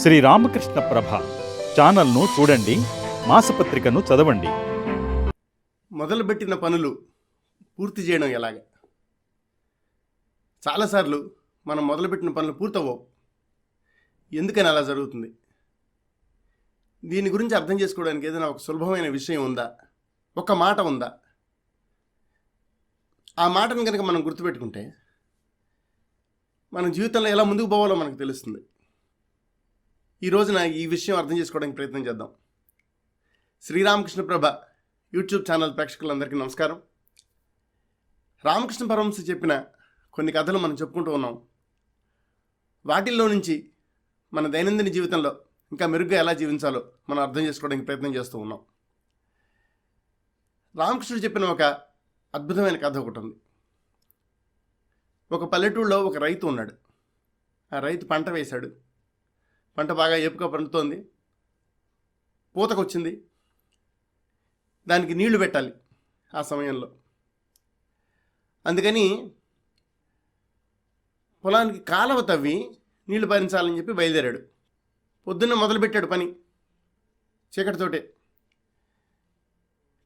శ్రీ రామకృష్ణ ప్రభ ఛానల్ను చూడండి మాసపత్రికను చదవండి. మొదలుపెట్టిన పనులు పూర్తి చేయడం ఎలాగ? చాలాసార్లు మనం మొదలుపెట్టిన పనులు పూర్తవవు ఎందుకని అలా జరుగుతుంది? దీని గురించి అర్థం చేసుకోవడానికి ఏదైనా ఒక సులభమైన విషయం ఉందా? ఒక మాట ఉందా? ఆ మాటను కనుక మనం గుర్తుపెట్టుకుంటే మన జీవితంలో ఎలా ముందుకు పోవాలో మనకు తెలుస్తుంది. ఈ రోజున ఈ విషయం అర్థం చేసుకోవడానికి ప్రయత్నం చేద్దాం. శ్రీరామకృష్ణ ప్రభ యూట్యూబ్ ఛానల్ ప్రేక్షకులందరికీ నమస్కారం. రామకృష్ణ పరమహంస చెప్పిన కొన్ని కథలు మనం చెప్పుకుంటూ ఉన్నాం. వాటిల్లో నుంచి మన దైనందిన జీవితంలో ఇంకా మెరుగ్గా ఎలా జీవించాలో మనం అర్థం చేసుకోవడానికి ప్రయత్నం చేస్తూ ఉన్నాం. రామకృష్ణుడు చెప్పిన ఒక అద్భుతమైన కథ ఒకటి ఉంది. ఒక పల్లెటూళ్ళలో ఒక రైతు ఉన్నాడు. ఆ రైతు పంట వేశాడు. పంట బాగా ఏపుగా పండుతోంది. పూతకొచ్చింది. దానికి నీళ్ళు పెట్టాలి ఆ సమయంలో. అందుకని పొలానికి కాలవ తవ్వి నీళ్ళు భరించాలని చెప్పి బయలుదేరాడు. పొద్దున్న మొదలుపెట్టాడు పని చీకటితోటే.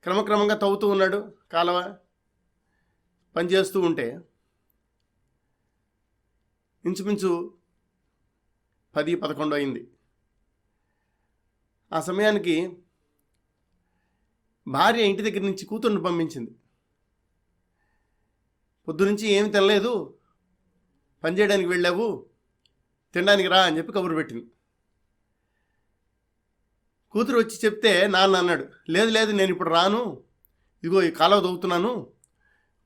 క్రమక్రమంగా తవ్వుతూ ఉన్నాడు కాలవ. పని చేస్తూ ఉంటే ఇంచుమించు పది పదకొండు అయింది. ఆ సమయానికి భార్య ఇంటి దగ్గర నుంచి కూతుర్ని పంపించింది. పొద్దునుంచి ఏమి తినలేదు. పని చేయడానికి వెళ్ళావు. తినడానికి రా అని చెప్పి కబురు పెట్టింది. కూతురు వచ్చి చెప్తే నాన్న అన్నాడు లేదు లేదు నేను ఇప్పుడు రాను. ఇదిగో ఈ కాలువ దవ్వుతున్నాను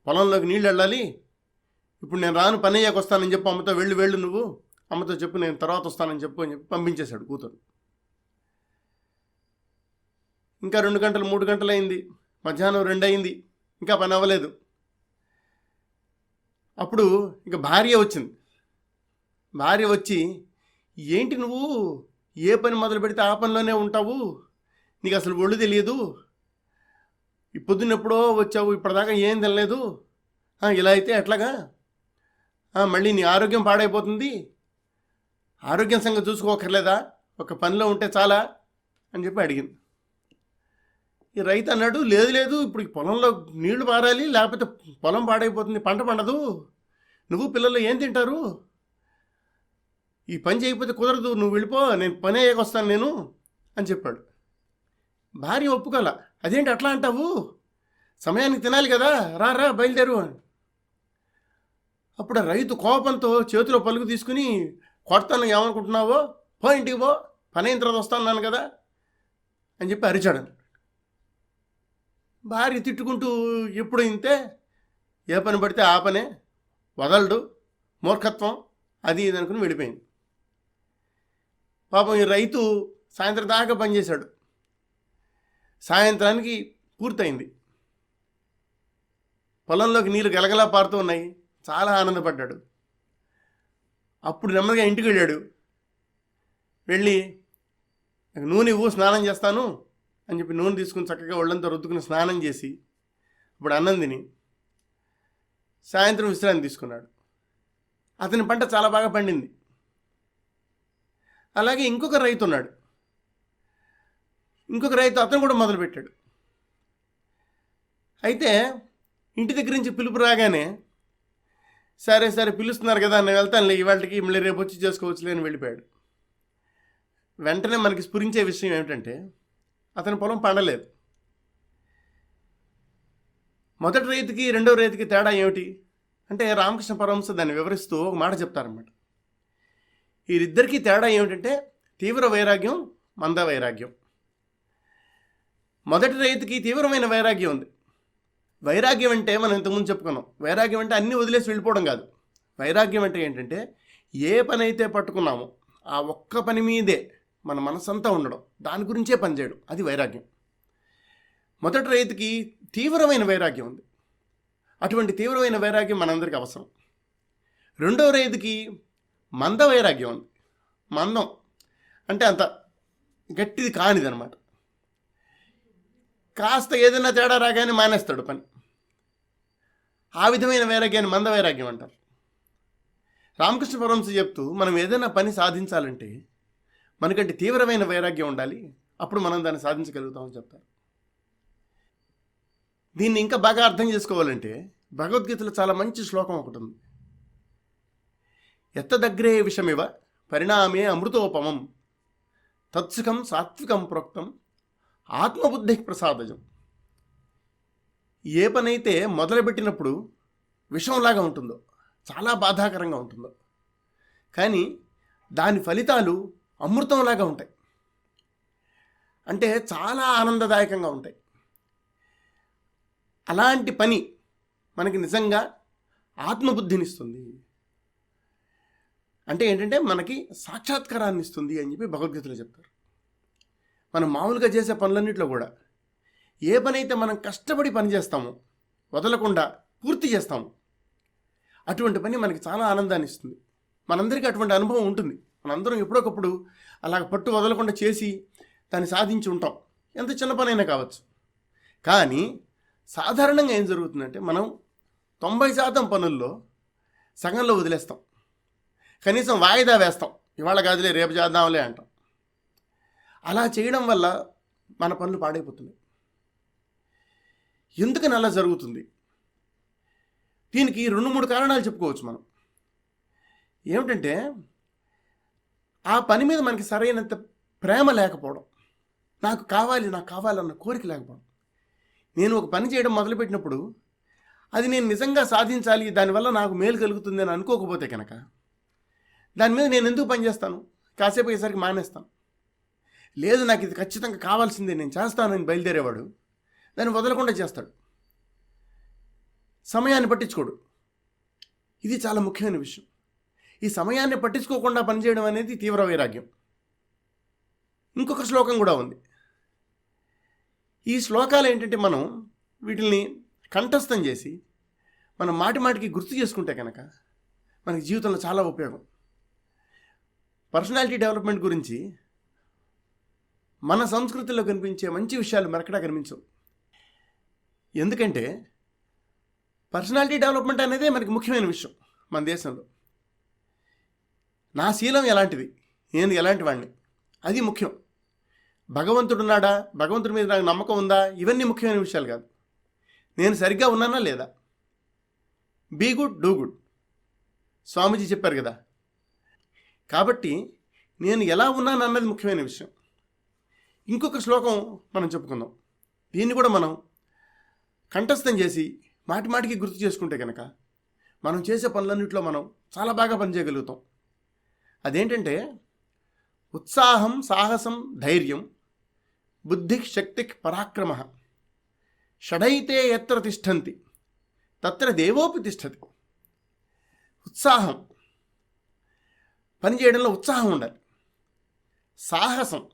పొలంలోకి నీళ్ళు వెళ్ళాలి. ఇప్పుడు నేను రాను పని అయ్యాక వస్తానని చెప్పి అమ్మతో వెళ్ళు వెళ్ళు నువ్వు. అమ్మతో చెప్పు నేను తర్వాత వస్తానని చెప్పు అని చెప్పి పంపించేశాడు కూతురు. ఇంకా రెండు గంటలు మూడు గంటలు అయింది మధ్యాహ్నం రెండు అయింది ఇంకా పని అవ్వలేదు. అప్పుడు ఇక భార్య వచ్చింది. భార్య వచ్చి ఏంటి నువ్వు? ఏ పని మొదలు పెడితే ఆ పనిలోనే ఉంటావు? నీకు అసలు ఒళ్ళు తెలియదు? ఈ పొద్దున్న ఎప్పుడో వచ్చావు ఇప్పటిదాకా ఏం తినలేదు? ఇలా అయితే ఎట్లాగా? మళ్ళీ నీ ఆరోగ్యం పాడైపోతుంది. ఆరోగ్యం సంగతి చూసుకోకర్లేదా? ఒక పనిలో ఉంటే చాలా అని చెప్పి అడిగింది. ఈ రైతు అన్నాడు లేదు లేదు ఇప్పుడు పొలంలో నీళ్ళు పారాలి లేకపోతే పొలం పాడైపోతుంది పంట పండదు. నువ్వు పిల్లలు ఏం తింటారు? ఈ పని చేయకపోతే కుదరదు నువ్వు వెళ్ళిపో నేను పని అయ్యాక నేను అని చెప్పాడు. భార్య ఒప్పుకోల అదేంటి అట్లా అంటావు? సమయానికి తినాలి కదా రా రా బయలుదేరు అని. అప్పుడు రైతు కోపంతో చేతిలో పలుకు తీసుకుని కొడతాను ఏమనుకుంటున్నావో? పో ఇంటికి పో. పని అయిన తర్వాత వస్తాను కదా? అని చెప్పి అరిచాడు. భార్య తిట్టుకుంటూ ఎప్పుడు ఇంతే? ఏ పని పడితే ఆ పనే. వదలడు. మూర్ఖత్వం. అది ఇది అనుకుని వెళ్ళిపోయింది పాపం ఈ రైతు సాయంత్రం దాకా పనిచేశాడు సాయంత్రానికి పూర్తయింది. పొలంలోకి నీళ్ళు గలగలా పారుతూ ఉన్నాయి. చాలా ఆనందపడ్డాడు. అప్పుడు నెమ్మదిగా ఇంటికి వెళ్ళాడు వెళ్ళి "నాకు నూనె ఇవ్వు స్నానం చేస్తాను అని చెప్పి నూనె తీసుకుని చక్కగా ఒళ్ళంతా రుద్దుకుని స్నానం చేసి ఇప్పుడు అన్నందిని సాయంత్రం విశ్రాంతి తీసుకున్నాడు. అతని పంట చాలా బాగా పండింది. అలాగే ఇంకొక రైతు ఉన్నాడు. ఇంకొక రైతు అతను కూడా మొదలుపెట్టాడు. అయితే ఇంటి దగ్గర నుంచి పిలుపు రాగానే సరే సరే పిలుస్తున్నారు కదా నేను వెళ్తానులే. ఇవాళకి మళ్ళీ రేపు వచ్చి చేసుకోవచ్చులే అని వెళ్ళిపోయాడు. వెంటనే మనకి స్ఫురించే విషయం ఏమిటంటే అతని పొలం పండలేదు. మొదటి రైతుకి రెండో రైతుకి తేడా ఏమిటి? అంటే రామకృష్ణ పరమహంస దాన్ని వివరిస్తూ ఒక మాట చెప్తారన్నమాట. వీరిద్దరికీ తేడా ఏమిటంటే తీవ్ర వైరాగ్యం మంద వైరాగ్యం మొదటి రైతుకి తీవ్రమైన వైరాగ్యం ఉంది. వైరాగ్యం అంటే మనం ఇంతకుముందు చెప్పుకున్నాం. వైరాగ్యం అంటే అన్నీ వదిలేసి వెళ్ళిపోవడం కాదు. వైరాగ్యం అంటే ఏంటంటే ఏ పని అయితే పట్టుకున్నామో ఆ ఒక్క పని మీదే మన మనసంతా ఉండడం. దాని గురించే పనిచేయడం అది వైరాగ్యం. మొదటి రైతుకి తీవ్రమైన వైరాగ్యం ఉంది. అటువంటి తీవ్రమైన వైరాగ్యం మనందరికీ అవసరం. రెండవ రైతుకి మంద వైరాగ్యం ఉంది. మందం అంటే అంత గట్టిది కానిదనమాట. కాస్త ఏదైనా తేడా రాగానే మానేస్తాడు పని. ఆ విధమైన వైరాగ్యాన్ని మంద వైరాగ్యం అంటారు. రామకృష్ణ పరమహంస చెప్తూ మనం ఏదైనా పని సాధించాలంటే మనకంటే తీవ్రమైన వైరాగ్యం ఉండాలి. అప్పుడు మనం దాన్ని సాధించగలుగుతామని చెప్తారు. దీన్ని ఇంకా బాగా అర్థం చేసుకోవాలంటే భగవద్గీతలో చాలా మంచి శ్లోకం ఒకటి ఉంది. ఎత్తదగ్రే విషమివ పరిణామే అమృతోపమం తత్సుఖం సాత్వికం ప్రోక్తం ఆత్మబుద్ధి ప్రసాదజం. ఏ పనైతే మొదలుపెట్టినప్పుడు విషంలాగా ఉంటుందో చాలా బాధాకరంగా ఉంటుందో కానీ దాని ఫలితాలు అమృతంలాగా ఉంటాయి. అంటే చాలా ఆనందదాయకంగా ఉంటాయి. అలాంటి పని మనకి నిజంగా ఆత్మబుద్ధినిస్తుంది. అంటే ఏంటంటే మనకి సాక్షాత్కారాన్ని ఇస్తుంది అని చెప్పి భగవద్గీతలో చెప్తారు. మనం మామూలుగా చేసే పనులన్నింటిలో కూడా ఏ పని అయితే మనం కష్టపడి పని చేస్తామో వదలకుండా పూర్తి చేస్తాము అటువంటి పని మనకి చాలా ఆనందాన్ని ఇస్తుంది. మనందరికీ అటువంటి అనుభవం ఉంటుంది. మనందరం ఎప్పుడొకప్పుడు అలాగ పట్టు వదలకుండా చేసి దాన్ని సాధించి ఉంటాం. ఎంత చిన్న పనైనా కావచ్చు. కానీ సాధారణంగా ఏం జరుగుతుందంటే మనం తొంభై శాతం పనుల్లో సగంలో వదిలేస్తాం. కనీసం వాయిదా వేస్తాం. ఇవాళ కాదులే రేపు చేద్దాంలే అంటాం. అలా చేయడం వల్ల మన పనులు పాడైపోతున్నాయి. ఎందుకని అలా జరుగుతుంది? దీనికి రెండు మూడు కారణాలు చెప్పుకోవచ్చు మనం. ఏమిటంటే ఆ పని మీద మనకి సరైనంత ప్రేమ లేకపోవడం నాకు కావాలి నాకు కావాలన్న కోరిక లేకపోవడం. నేను ఒక పని చేయడం మొదలుపెట్టినప్పుడు అది నేను నిజంగా సాధించాలి దానివల్ల నాకు మేలు కలుగుతుంది అని అనుకోకపోతే కనుక దాని మీద నేను ఎందుకు పని చేస్తాను? కాసేపు అయ్యేసరికి మానేస్తాను. లేదు నాకు ఇది ఖచ్చితంగా కావాల్సిందే నేను చేస్తానని బయలుదేరేవాడు. దాన్ని వదలకుండా చేస్తాడు. సమయాన్ని పట్టించుకోడు. ఇది చాలా ముఖ్యమైన విషయం. ఈ సమయాన్ని పట్టించుకోకుండా పనిచేయడం అనేది తీవ్ర వైరాగ్యం. ఇంకొక శ్లోకం కూడా ఉంది. ఈ శ్లోకాలు ఏంటంటే మనం వీటిని కంఠస్థం చేసి మనం మాటి మాటికి గుర్తు చేసుకుంటే కనుక మనకి జీవితంలో చాలా ఉపయోగం. పర్సనాలిటీ డెవలప్మెంట్ గురించి మన సంస్కృతిలో కనిపించే మంచి విషయాలు మరకడా కనిపించవు. ఎందుకంటే పర్సనాలిటీ డెవలప్మెంట్ అనేదే మనకి ముఖ్యమైన విషయం మన దేశంలో. నా శీలం ఎలాంటిది? నేను ఎలాంటి వాడిని అది ముఖ్యం. భగవంతుడు ఉన్నాడా? భగవంతుడి మీద నాకు నమ్మకం ఉందా? ఇవన్నీ ముఖ్యమైన విషయాలు కాదు. నేను సరిగ్గా ఉన్నానా లేదా? Be good do good. Swamiji చెప్పారు కదా. కాబట్టి నేను ఎలా ఉన్నాను అన్నది ముఖ్యమైన విషయం. ఇంకొక శ్లోకం మనం చెప్పుకుందాం. దీన్ని కూడా మనం కంఠస్థం చేసి మాటి మాటికి గుర్తు చేసుకుంటే కనుక మనం చేసే పనులన్నింటిలో మనం చాలా బాగా పనిచేయగలుగుతాం అదేంటంటే ఉత్సాహం సాహసం ధైర్యం బుద్ధి శక్తి పరాక్రమ షడైతే ఎత్ర తిష్టంతి తత్ర దేవోపి తిష్టతి. ఉత్సాహం. పని చేయడంలో ఉత్సాహం ఉండాలి. సాహసం.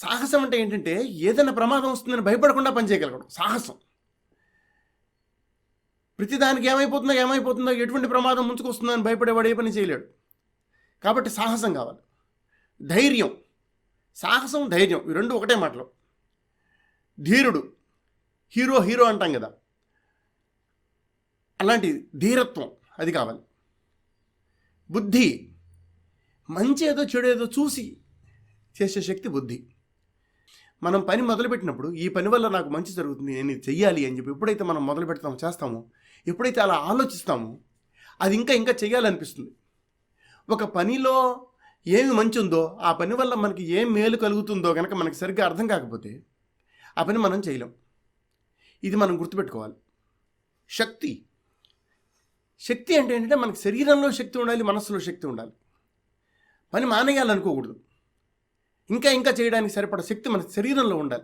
సాహసం అంటే ఏంటంటే ఏదైనా ప్రమాదం వస్తుందని భయపడకుండా పనిచేయగలగడం సాహసం. ప్రతిదానికి ఏమైపోతుందో ఏమైపోతుందో ఎటువంటి ప్రమాదం ముంచుకొస్తుందో అని భయపడేవాడు ఏ పని చేయలేడు. కాబట్టి సాహసం కావాలి. ధైర్యం. సాహసం ధైర్యం. ఈ రెండు ఒకటే మాటలు. ధీరుడు. హీరో హీరో అంటాం కదా. అలాంటి ధీరత్వం అది కావాలి. బుద్ధి. మంచి ఏదో చెడు ఏదో చూసి చేసే శక్తి బుద్ధి. మనం పని మొదలుపెట్టినప్పుడు ఈ పని వల్ల నాకు మంచి జరుగుతుంది నేను ఇది చెయ్యాలి అని చెప్పి ఎప్పుడైతే మనం మొదలు పెడతామో చేస్తామో ఎప్పుడైతే అలా ఆలోచిస్తామో అది ఇంకా ఇంకా చేయాలనిపిస్తుంది ఒక పనిలో ఏమి మంచి ఉందో ఆ పని వల్ల మనకి ఏం మేలు కలుగుతుందో కనుక మనకి సరిగ్గా అర్థం కాకపోతే ఆ పని మనం చేయలేం. ఇది మనం గుర్తుపెట్టుకోవాలి. శక్తి. శక్తి అంటే ఏంటంటే మనకి శరీరంలో శక్తి ఉండాలి మనస్సులో శక్తి ఉండాలి. పని మానేయాలనుకోకూడదు. ఇంకా ఇంకా చేయడానికి సరిపడ శక్తి మన శరీరంలో ఉండాలి.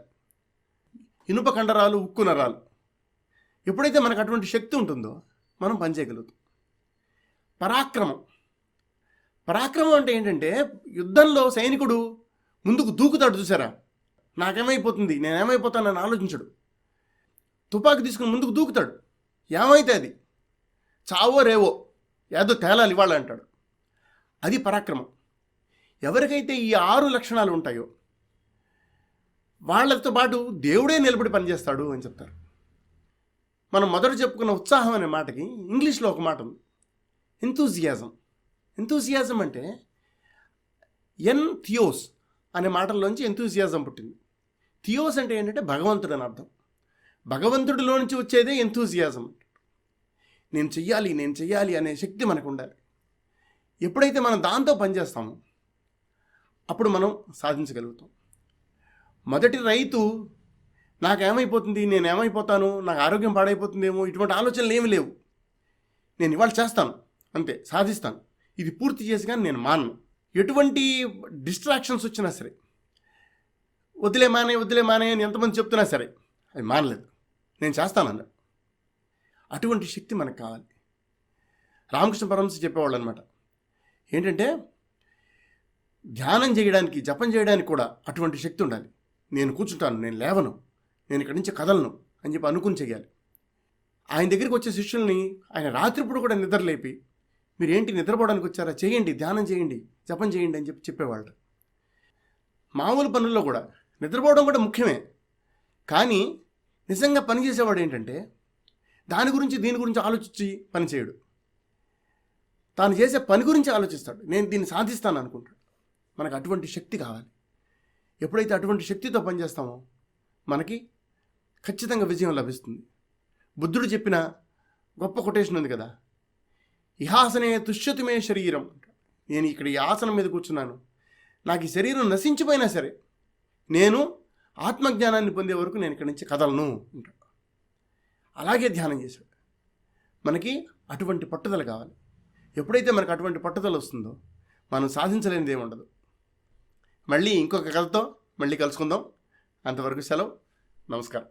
ఇనుప కండరాలు ఉక్కు నరాలు. ఎప్పుడైతే మనకు అటువంటి శక్తి ఉంటుందో మనం పనిచేయగలుగుతాం పరాక్రమం. పరాక్రమం అంటే ఏంటంటే యుద్ధంలో సైనికుడు ముందుకు దూకుతాడు చూసారా? నాకేమైపోతుంది? నేనేమైపోతానని ఆలోచించడు. తుపాకి తీసుకుని ముందుకు దూకుతాడు. ఏమైతే అది? చావో రేవో ఏదో తేలాలి ఇవాళ అంటాడు. అది పరాక్రమం. ఎవరికైతే ఈ ఆరు లక్షణాలు ఉంటాయో వాళ్ళతో పాటు దేవుడే నిలబడి పనిచేస్తాడు అని చెప్తారు. మనం మొదట చెప్పుకున్న ఉత్సాహం అనే మాటకి ఇంగ్లీష్లో ఒక మాట ఉంది. ఎంతూజియాజం ఎంతూజియాజం అంటే ఎన్ థియోస్ అనే మాటల్లోంచి ఎంతూజియాజం పుట్టింది. థియోస్ అంటే ఏంటంటే భగవంతుడు అని అర్థం. భగవంతుడిలో నుంచి వచ్చేదే ఎంతూజియాజం నేను చెయ్యాలి నేను చెయ్యాలి అనే శక్తి మనకు ఉండాలి. ఎప్పుడైతే మనం దాంతో పనిచేస్తామో అప్పుడు మనం సాధించగలుగుతాం. మొదటి రైతు నాకేమైపోతుంది నేను ఏమైపోతాను నాకు ఆరోగ్యం పాడైపోతుందేమో ఇటువంటి ఆలోచనలు ఏమి లేవు. నేను ఇవాళ చేస్తాను అంతే సాధిస్తాను. ఇది పూర్తి చేసి కానీ నేను మానను. ఎటువంటి డిస్ట్రాక్షన్స్ వచ్చినా సరే వదిలే మానే వదిలే మానే అని ఎంతమంది చెప్తున్నా సరే అది మానలేదు. నేను చేస్తాను అటువంటి శక్తి మనకు కావాలి. రామకృష్ణ పరమశ చెప్పేవాళ్ళు అనమాట ఏంటంటే ధ్యానం చేయడానికి జపం చేయడానికి కూడా అటువంటి శక్తి ఉండాలి. నేను కూర్చుంటాను నేను లేవను నేను ఇక్కడి నుంచి కదలను అని చెప్పి అనుకుని చేయాలి. ఆయన దగ్గరికి వచ్చే శిష్యుల్ని ఆయన రాత్రిప్పుడు కూడా నిద్రలేపి మీరు ఏంటి నిద్రపోవడానికి వచ్చారా? చేయండి ధ్యానం చేయండి జపం చేయండి అని చెప్పి చెప్పేవాళ్ళు మామూలు పనుల్లో కూడా నిద్రపోవడం కూడా ముఖ్యమే. కానీ నిజంగా పని చేసేవాడు ఏంటంటే దాని గురించి దీని గురించి ఆలోచించి పని చేయడు. తాను చేసే పని గురించి ఆలోచిస్తాడు. నేను దీన్ని సాధిస్తాను అనుకుంటాడు. మనకు అటువంటి శక్తి కావాలి. ఎప్పుడైతే అటువంటి శక్తితో పనిచేస్తామో మనకి ఖచ్చితంగా విజయం లభిస్తుంది. బుద్ధుడు చెప్పిన గొప్ప కొటేషన్ ఉంది కదా. ఇహాసనే తుష్యతిమే శరీరం నేను ఇక్కడ ఈ ఆసనం మీద కూర్చున్నాను. నాకు ఈ శరీరం నశించిపోయినా సరే నేను ఆత్మజ్ఞానాన్ని పొందే వరకు నేను ఇక్కడి నుంచి కదలను అంటాడు అలాగే ధ్యానం చేశాడు. మనకి అటువంటి పట్టుదల కావాలి. ఎప్పుడైతే మనకు అటువంటి పట్టుదల వస్తుందో మనం సాధించలేనిది ఉండదు. మళ్ళీ ఇంకొక కథతో మళ్ళీ కలుసుకుందాం. అంతవరకు సెలవు. నమస్కారం.